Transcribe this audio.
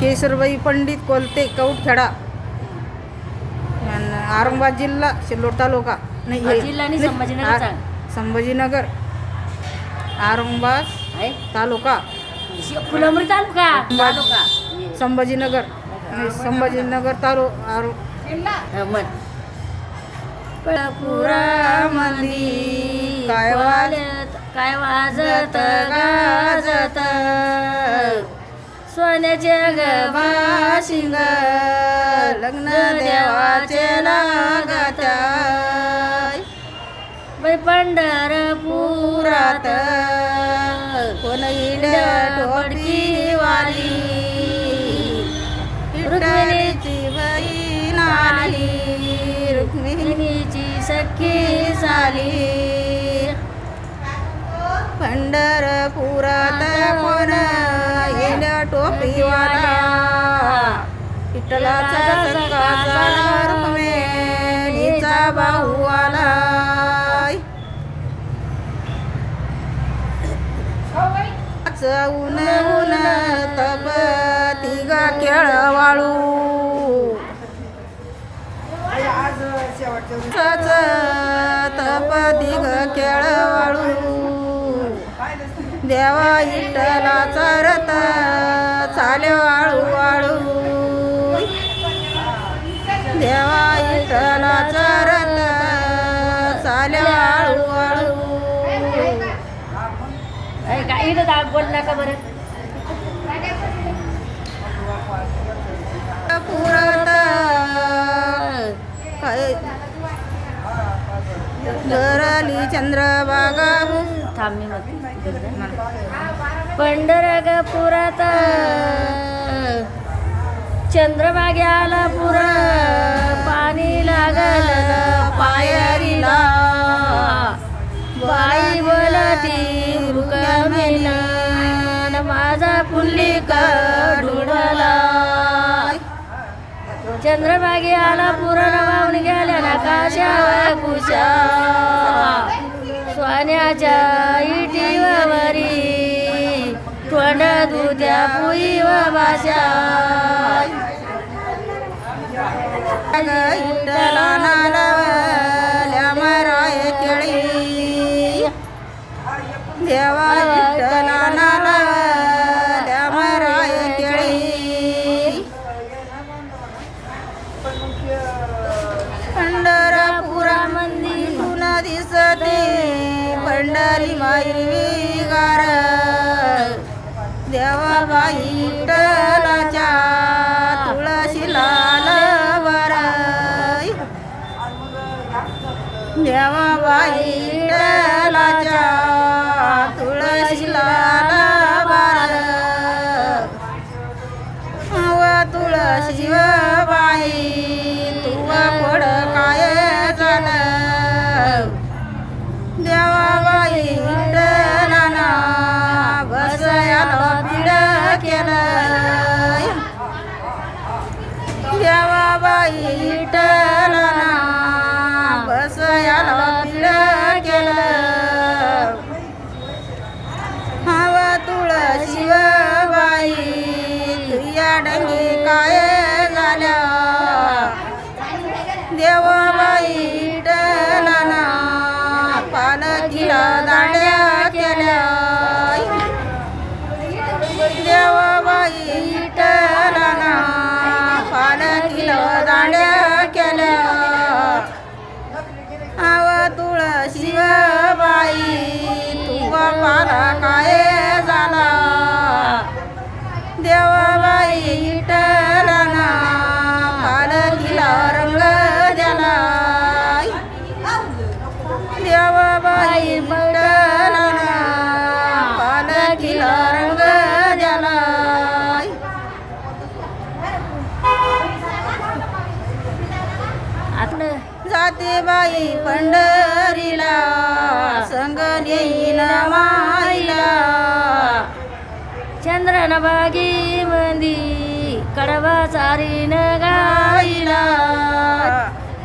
केसरबाई पंडित कोलते कौटखेडा औरंगाबाद जिल्हा सिल्लोड तालुका. नाही संभाजीनगर औरंगाबाद तालुका. फुलंबरी तालुका? तालुका. संभाजीनगर. नाही, संभाजीनगर तालु काय वाज वाजत काय वाजत शिंग लग्न देवाचे लागत बाई पंढरपुरात कोण टोपी वाली रुक्मिणीची बहीण आली रुक्मिणी रुक्मिणीची सखी झाली पंढरपुरात विठ्ठलाचा सकाचा रुक्मिणीचा भाऊ आला ऊन ऊन तप तिघा खेळ वाळू. तप तिघ खेळ वाळू. देवा इटला चरत इथं दाग बोल नका बरं पुरत गरली चंद्रबागा थांब मी म्हणते. पंढरगपुरात चंद्रभाग्याला पुर पाणी लागलं पायरीला माझा पुल्लिक ढुळला चंद्रभागी आला पुरण वाहून गेल्या नकाशा कुशा. सोन्याच्या इटीवरी तोंड दुध्या पुई व भाषा दिसते पंढरी मायरी गार देवाबाई विठ्ठलाच्या केलं. देवाबाई विठ्ठलाना देवाबाई विठ्ठलाना पालखीला रंग द्याला. देवाबाई विठ्ठलाना पालखीला रंग द्याला. जाते बाई पंढरीला संग येईन माईला. కడవ సారిన